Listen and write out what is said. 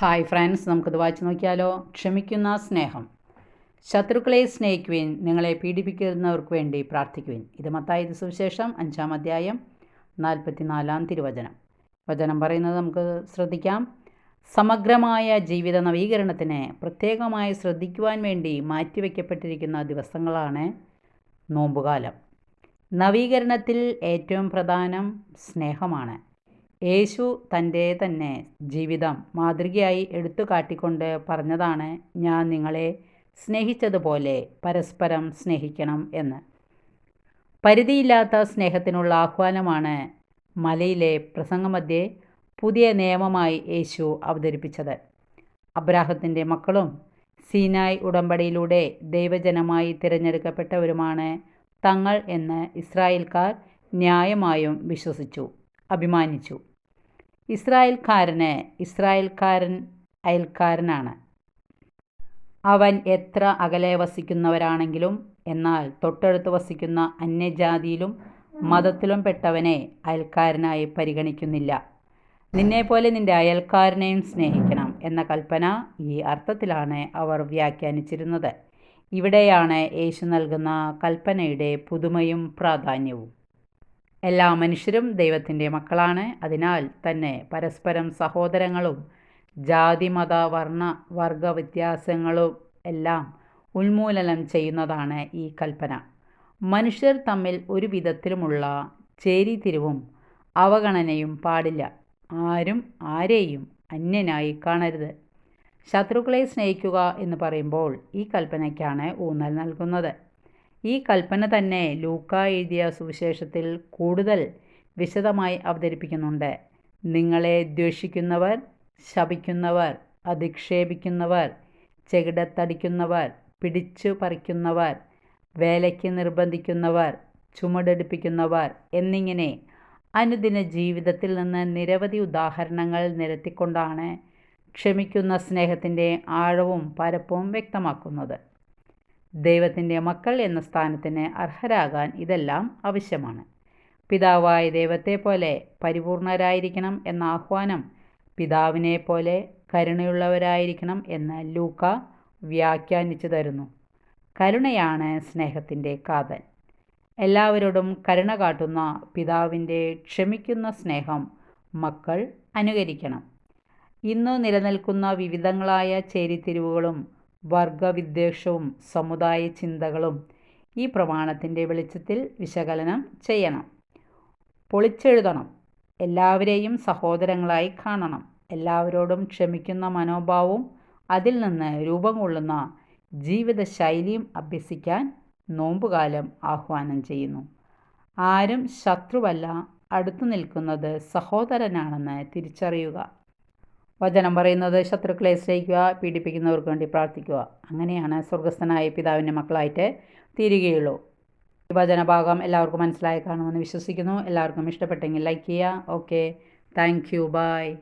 Hi friends നമുക്കിത് വായിച്ചു നോക്കിയാലോ? ക്ഷമിക്കുന്ന സ്നേഹം. ശത്രുക്കളെ സ്നേഹിക്കുവിൻ നിങ്ങളെ പീഡിപ്പിക്കുന്നവർക്ക് വേണ്ടി പ്രാർത്ഥിക്കുവിൻ. ഇത് മത്തായത് സുവിശേഷം അഞ്ചാം അധ്യായം നാൽപ്പത്തിനാലാം തിരുവചനം. വചനം പറയുന്നത് നമുക്ക് ശ്രദ്ധിക്കാം. സമഗ്രമായ ജീവിത നവീകരണത്തിന് പ്രത്യേകമായി ശ്രദ്ധിക്കുവാൻ വേണ്ടി മാറ്റിവെക്കപ്പെട്ടിരിക്കുന്ന ദിവസങ്ങളാണ് നോമ്പുകാലം. നവീകരണത്തിൽ ഏറ്റവും പ്രധാനം സ്നേഹമാണ്. യേശു തന്റെ തന്നെ ജീവിതം മാതൃകയായി എടുത്തു കാട്ടിക്കൊണ്ട് പറഞ്ഞതാണ് ഞാൻ നിങ്ങളെ സ്നേഹിച്ചതുപോലെ പരസ്പരം സ്നേഹിക്കണം എന്ന്. പരിധിയില്ലാത്ത സ്നേഹത്തിനുള്ള ആഹ്വാനമാണ് മലയിലെ പ്രസംഗമധ്യേ പുതിയ നിയമമായി യേശു അവതരിപ്പിച്ചത്. അബ്രാഹത്തിന്റെ മക്കളും സീനായ് ഉടമ്പടിയിലൂടെ ദൈവജനമായി തിരഞ്ഞെടുക്കപ്പെട്ടവരുമാണ് തങ്ങൾ എന്ന് ഇസ്രായേൽക്കാർ ന്യായമായും വിശ്വസിച്ചു അഭിമാനിച്ചു. ഇസ്രായേൽക്കാരന് ഇസ്രായേൽക്കാരൻ അയൽക്കാരനാണ്. അവൻ എത്ര അകലെ വസിക്കുന്നവരാണെങ്കിലും എന്നാൽ തൊട്ടടുത്ത് വസിക്കുന്ന അന്യജാതിയിലും മതത്തിലും പെട്ടവനെ അയൽക്കാരനായി പരിഗണിക്കുന്നില്ല. നിന്നെപ്പോലെ നിന്റെ അയൽക്കാരനെയും സ്നേഹിക്കണം എന്ന കൽപ്പന ഈ അർത്ഥത്തിലാണ് അവർ വ്യാഖ്യാനിച്ചിരുന്നത്. ഇവിടെയാണ് യേശു നൽകുന്ന കൽപ്പനയുടെ പുതുമയും പ്രാധാന്യവും. എല്ലാ മനുഷ്യരും ദൈവത്തിന്റെ മക്കളാണ്. അതിനാൽ തന്നെ പരസ്പരം സഹോദരങ്ങളും ജാതി മത വർണ വർഗ വ്യത്യാസങ്ങളും എല്ലാം ഉന്മൂലനം ചെയ്യുന്നതാണ് ഈ കൽപ്പന. മനുഷ്യർ തമ്മിൽ ഒരു വിധത്തിലുമുള്ള ചേരിതിരിവും അവഗണനയും പാടില്ല. ആരും ആരെയും അന്യനായി കാണരുത്. ശത്രുക്കളെ സ്നേഹിക്കുക എന്ന് പറയുമ്പോൾ ഈ കൽപ്പനയ്ക്കാണ് ഊന്നൽ നൽകുന്നത്. ഈ കൽപ്പന തന്നെ ലൂക്ക എഴുതിയ സുവിശേഷത്തിൽ കൂടുതൽ വിശദമായി അവതരിപ്പിക്കുന്നുണ്ട്. നിങ്ങളെ ദ്വേഷിക്കുന്നവർ ശപിക്കുന്നവർ അധിക്ഷേപിക്കുന്നവർ ചെകിടത്തടിക്കുന്നവർ പിടിച്ചു പറിക്കുന്നവർ വേലയ്ക്ക് നിർബന്ധിക്കുന്നവർ ചുമടെടുപ്പിക്കുന്നവർ എന്നിങ്ങനെ അനുദിന ജീവിതത്തിൽ നിന്ന് നിരവധി ഉദാഹരണങ്ങൾ നിരത്തിക്കൊണ്ടാണ് ക്ഷമിക്കുന്ന സ്നേഹത്തിന്റെ ആഴവും പരപ്പും വ്യക്തമാക്കുന്നത്. ദൈവത്തിന്റെ മക്കൾ എന്ന സ്ഥാനത്തിന് അർഹരാകാൻ ഇതെല്ലാം ആവശ്യമാണ്. പിതാവായ ദൈവത്തെ പോലെ പരിപൂർണരായിരിക്കണം എന്ന ആഹ്വാനം പിതാവിനെ പോലെ കരുണയുള്ളവരായിരിക്കണം എന്ന് ലൂക്ക വ്യാഖ്യാനിച്ചു തരുന്നു. കരുണയാണ് സ്നേഹത്തിന്റെ കാതൽ. എല്ലാവരോടും കരുണ കാട്ടുന്ന പിതാവിന്റെ ക്ഷമിക്കുന്ന സ്നേഹം മക്കൾ അനുകരിക്കണം. ഇന്ന് നിലനിൽക്കുന്ന വിവിധങ്ങളായ ചേരിതിരിവുകളും വർഗവിദ്വേഷവും സമുദായ ചിന്തകളും ഈ പ്രമാണത്തിന്റെ വെളിച്ചത്തിൽ വിശകലനം ചെയ്യണം. പൊളിച്ചെഴുതണം. എല്ലാവരെയും സഹോദരങ്ങളായി കാണണം. എല്ലാവരോടും ക്ഷമിക്കുന്ന മനോഭാവവും അതിൽ നിന്ന് രൂപം കൊള്ളുന്ന ജീവിതശൈലിയും അഭ്യസിക്കാൻ നോമ്പുകാലം ആഹ്വാനം ചെയ്യുന്നു. ആരും ശത്രുവല്ല. അടുത്തു നിൽക്കുന്നത് സഹോദരനാണെന്ന് തിരിച്ചറിയുക. വചനം പറയുന്നത് ശത്രുക്കളെ സ്നേഹിക്കുക പീഡിപ്പിക്കുന്നവർക്ക് വേണ്ടി പ്രാർത്ഥിക്കുക. അങ്ങനെയാണ് സ്വർഗസ്ഥനായ പിതാവിന്റെ മക്കളായിട്ട് തീരുകയുള്ളൂ. ഈ വചനഭാഗം എല്ലാവർക്കും മനസ്സിലായി കാണുമെന്ന് വിശ്വസിക്കുന്നു. എല്ലാവർക്കും ഇഷ്ടപ്പെട്ടെങ്കിൽ ലൈക്ക് ചെയ്യുക. ഓക്കെ. Thank you. ബൈ.